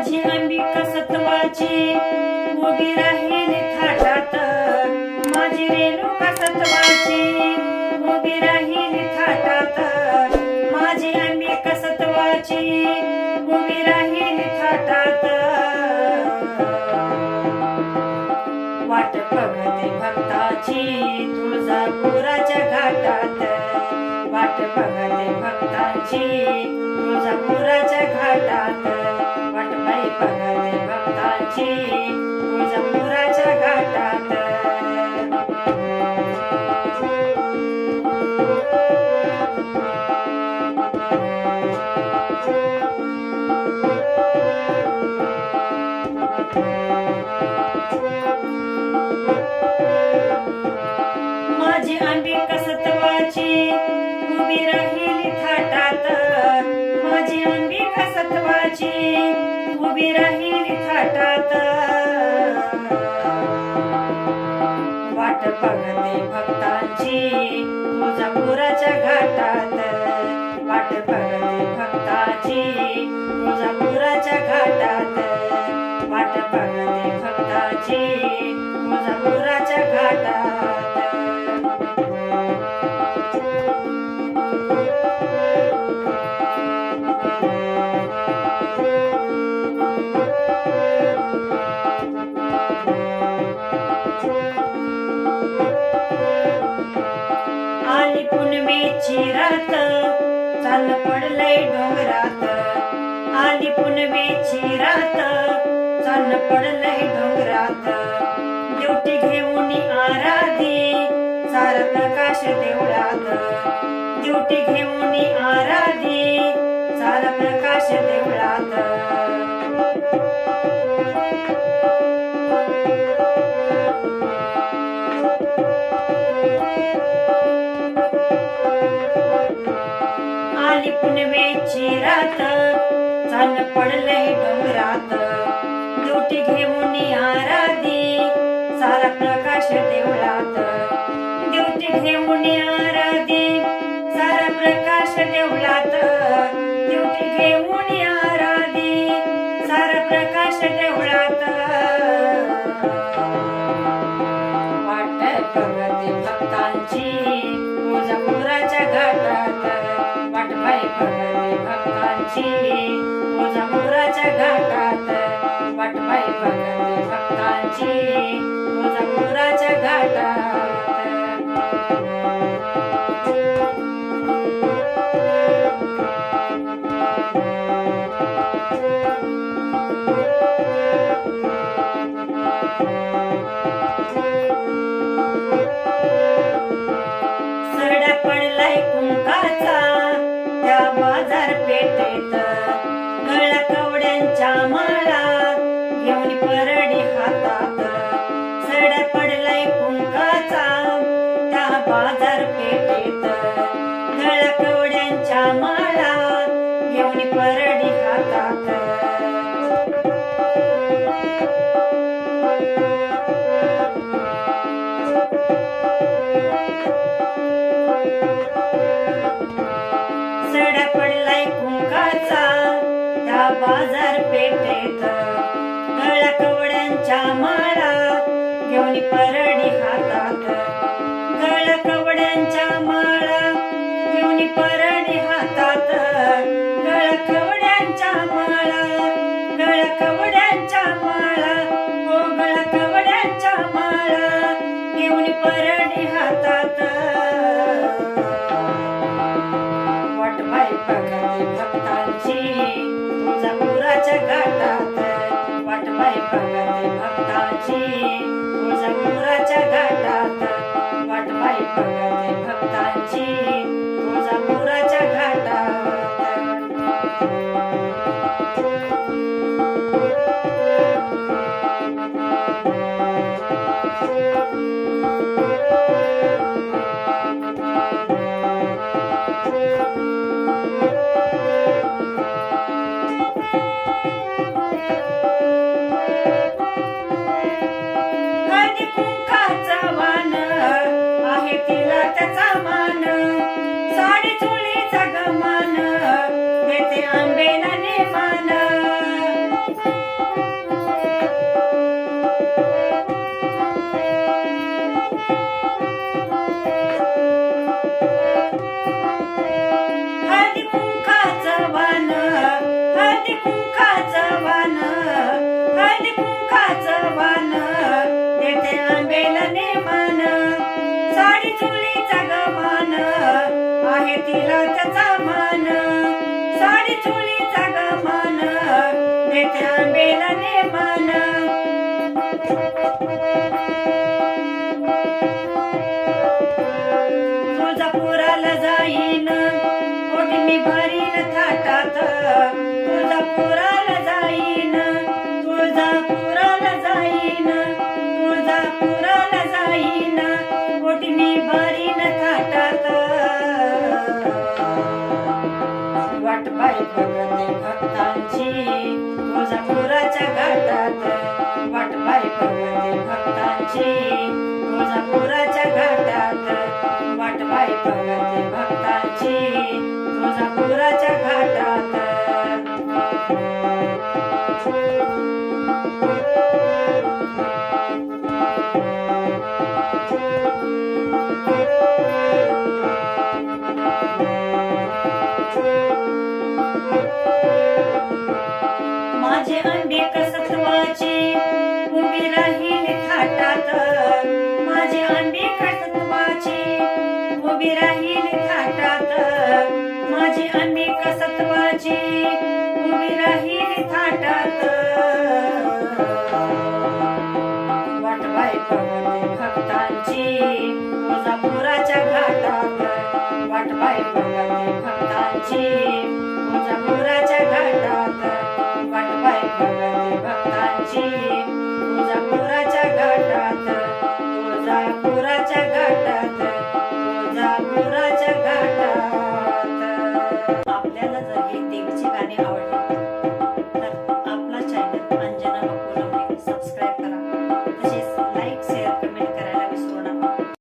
माझी अंबिका सत्वाची उभी राहिली थाटात. माझी रेणुका सत्वाची उभी राहिली थाटात. माझी अंबिका सत्वाची उभी राहिली थाटात. वाट बघते भक्ताची तुळजापुराच्या घाटात. वाट बघते भक्ताची तुळजापुराच्या घाटात. भक्ताची तुळजापुराच्या घाटात. माझी अंबिका सत्वाची उभी राहिली थाटात. माझी अंबिका सत्वाची उभी राहिली भक्तांची. तुळजापुराच्या पुनमेची रात. चाल पडलंय डोंगरात. आली पुनमेची रात. चाल पडलंय डोंगरात. देवटी घेऊन आराधी. सारा प्रकाश देवळात. देवटी घेऊन आराधी. सारा प्रकाश देवळात. पुनवेची रात. चाल पडले डोंगरात. दुटी घेऊन आराधी सारा प्रकाश देवळात. दुटी घेऊन आराधी सारा प्रकाश देवळात. दुटी घेऊन आराधी सारा प्रकाश देवळात. वाट बघते भक्तांची. तुळजापुराच्या घाटात. वाट पाय बघते भक्तांची घाटात वाट पाय बघते भक्तांची तुळजापुराच्या कवड्यांच्या घेऊन परडी हातात. सडा पडलाय कुंकाचा त्या बाजार पेठेत. गळा कवड्यांच्या माळा घेऊन परडी हातात. गळा कवड्यांच्या माळा घेऊन परडी हातात गळा कवड्यांच्या माळा गळा कवड्यांच्या माळा हो गळा माळा घेऊन परडी हातात. वाट बाई बघते भक्तांची तुळजापुराच्या घाटात. वाट बाई बघते भक्तांची तुळजापुराच्या घाटात. वाट बाई बघते भक्तांची हळदी मान आहे तिला त्याचा मान. आहे तिला त्याचा मान. साडी चोळीचा गमान नेत्या बेलने मान. तुळजापुराला जाईन. मोठी मी भरीन थाटात. भक्तांची तुळजापुराच्या घाटात. वाट पाय बघते भक्तांची तुळजापुराच्या घाटात. वाट पाय बघते भक्तांची तुळजापुराच्या घाटात. माझे अंडे कसत्वाची उभी राहील थाटात. माझे अंडे कसत्वाची उभी राहील थाटात. माझे अंडे राहील थाटात. वाट बाय भक्तांची तुळजापुराच्या घाटात. वाट बाय भक्तांची.